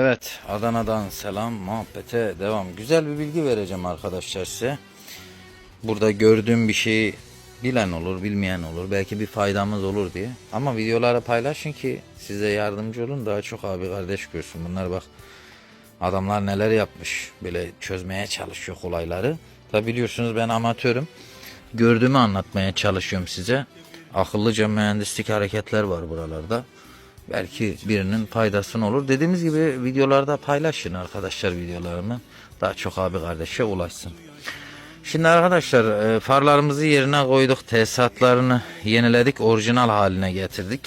Evet Adana'dan selam muhabbete devam. Güzel bir bilgi vereceğim arkadaşlar size. Burada gördüğüm bir şeyi bilen olur bilmeyen olur. Belki bir faydamız olur diye. Ama videoları paylaşın ki size yardımcı olun. Daha çok abi kardeş görsün. Bunlar bak adamlar neler yapmış. Böyle çözmeye çalışıyor olayları. Tabi biliyorsunuz ben amatörüm. Gördüğümü anlatmaya çalışıyorum size. Akıllıca mühendislik hareketler var buralarda. Belki birinin faydasını olur. Dediğimiz gibi videolarda paylaşın arkadaşlar videolarımı. Daha çok abi kardeşe ulaşsın. Şimdi arkadaşlar e, farlarımızı yerine koyduk. Tesisatlarını yeniledik. Orijinal haline getirdik.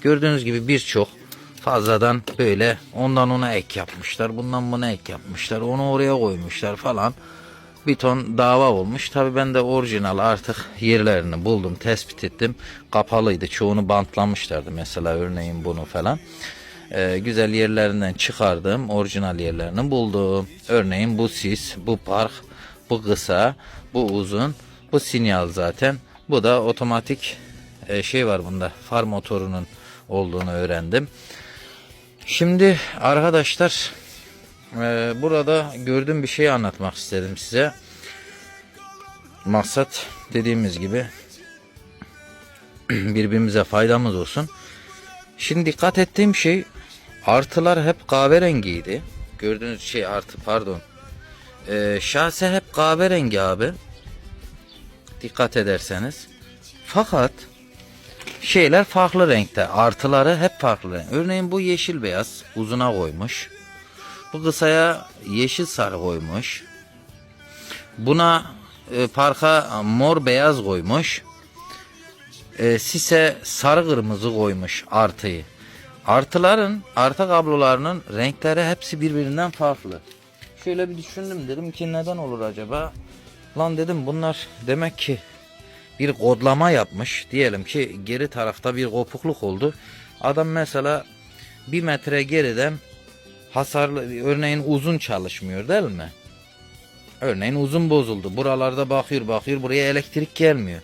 Gördüğünüz gibi birçok fazladan böyle ondan ona ek yapmışlar. Bundan buna ek yapmışlar. Onu oraya koymuşlar falan. Bir ton dava olmuş. Tabi ben de orijinal artık yerlerini buldum, tespit ettim. Kapalıydı. Çoğunu bantlamışlardı mesela örneğin bunu falan. Ee, güzel yerlerinden çıkardım. Orijinal yerlerini buldum. Örneğin bu sis, bu park, bu kısa, bu uzun, bu sinyal zaten. Bu da otomatik e, şey var bunda. Far motorunun olduğunu öğrendim. Şimdi arkadaşlar e, burada gördüğüm bir şeyi anlatmak istedim size. Maksat dediğimiz gibi birbirimize faydamız olsun. Şimdi dikkat ettiğim şey artılar hep kahverengiydi. Gördüğünüz şey artı pardon. Ee, şase hep kahverengi abi. Dikkat ederseniz. Fakat şeyler farklı renkte. Artıları hep farklı renk. Örneğin bu yeşil beyaz uzuna koymuş. Bu kısaya yeşil sarı koymuş. Buna e, parka mor beyaz koymuş. E, sise sarı kırmızı koymuş artıyı. Artıların, artı kablolarının renkleri hepsi birbirinden farklı. Şöyle bir düşündüm dedim ki neden olur acaba? Lan dedim bunlar demek ki bir kodlama yapmış. Diyelim ki geri tarafta bir kopukluk oldu. Adam mesela bir metre geriden hasarlı örneğin uzun çalışmıyor değil mi? Örneğin uzun bozuldu. Buralarda bakıyor bakıyor buraya elektrik gelmiyor.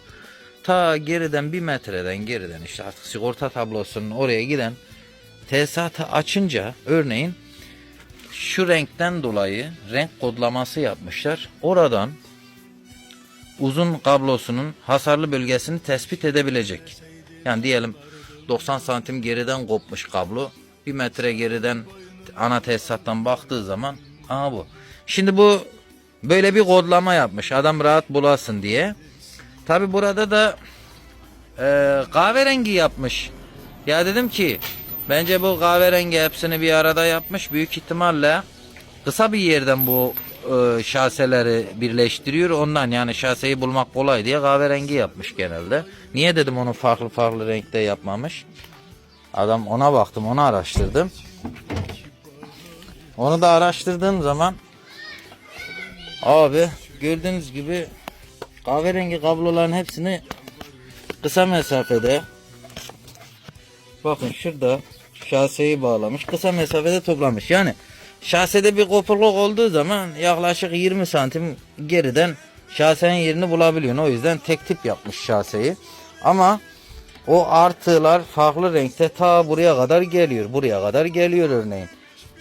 Ta geriden bir metreden geriden işte artık sigorta tablosunun oraya giden tesisatı açınca örneğin şu renkten dolayı renk kodlaması yapmışlar. Oradan uzun kablosunun hasarlı bölgesini tespit edebilecek. Yani diyelim 90 santim geriden kopmuş kablo. Bir metre geriden ana tesisattan baktığı zaman aha bu. Şimdi bu böyle bir kodlama yapmış adam rahat bulasın diye. Tabi burada da e, kahverengi yapmış. Ya dedim ki bence bu kahverengi hepsini bir arada yapmış. Büyük ihtimalle kısa bir yerden bu e, şaseleri birleştiriyor. Ondan yani şaseyi bulmak kolay diye kahverengi yapmış genelde. Niye dedim onu farklı farklı renkte yapmamış? Adam ona baktım onu araştırdım. Onu da araştırdığım zaman abi gördüğünüz gibi kahverengi kabloların hepsini kısa mesafede bakın şurada şaseyi bağlamış kısa mesafede toplamış. Yani şasede bir kopukluk olduğu zaman yaklaşık 20 santim geriden şasenin yerini bulabiliyorsun. O yüzden tek tip yapmış şaseyi. Ama o artılar farklı renkte ta buraya kadar geliyor buraya kadar geliyor örneğin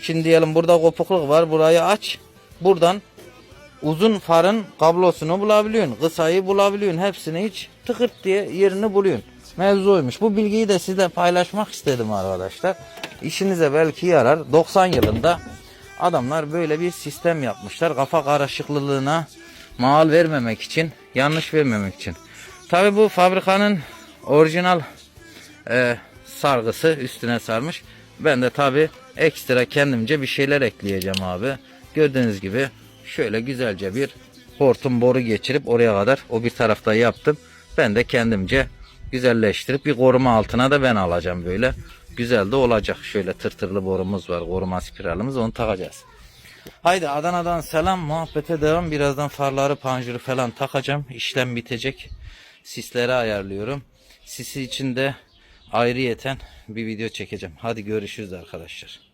şimdi diyelim burada kopukluk var burayı aç buradan uzun farın kablosunu bulabiliyorsun. Kısayı bulabiliyorsun. Hepsini hiç tıkırt diye yerini buluyorsun. Mevzuymuş. Bu bilgiyi de size paylaşmak istedim arkadaşlar. İşinize belki yarar. 90 yılında adamlar böyle bir sistem yapmışlar. Kafa karışıklılığına mal vermemek için, yanlış vermemek için. Tabi bu fabrikanın orijinal e, sargısı üstüne sarmış. Ben de tabi ekstra kendimce bir şeyler ekleyeceğim abi. Gördüğünüz gibi şöyle güzelce bir hortum boru geçirip oraya kadar o bir tarafta yaptım. Ben de kendimce güzelleştirip bir koruma altına da ben alacağım böyle. Güzel de olacak. Şöyle tırtırlı borumuz var. Koruma spiralimiz onu takacağız. Haydi Adana'dan selam. Muhabbete devam. Birazdan farları panjuru falan takacağım. İşlem bitecek. Sisleri ayarlıyorum. Sisi için de ayrıyeten bir video çekeceğim. Hadi görüşürüz arkadaşlar.